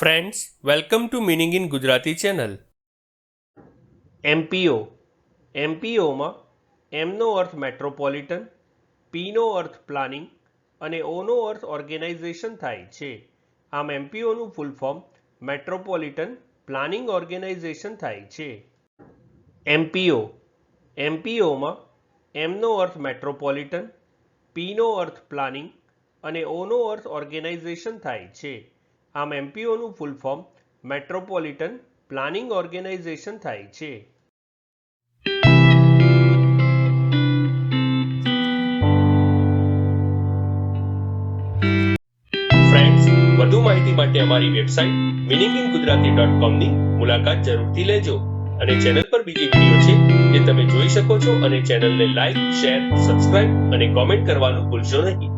Friends welcome to meaning in Gujarati channel MPO એમપીઓમાં એમનો અર્થ metropolitan પીનો અર્થ planning અને ઓનો અર્થ ઓર્ગેનાઇઝેશન થાય છે. આમ એમપીઓનું full form metropolitan planning organisation થાય છે. એમપીઓ એમપીઓમાં એમનો અર્થ મેટ્રોપોલિટન પીનો અર્થ પ્લાનિંગ અને ઓનો અર્થ ઓર્ગેનાઇઝેશન થાય છે. આમ એમપીઓનું full form metropolitan planning organisation થાય છે. ફ્રેન્ડ્સ વધુ માહિતી માટે અમારી website meaning in Gujarati dot કોમની મુલાકાત જરૂરથી લેજો. અને ચેનલ પર બીજી વીડિયો છે જે તમે જોઈ શકો છો. અને ચેનલને લાઈક શેર સબસ્ક્રાઇબ અને કોમેન્ટ કરવાનું ભૂલશો નહીં.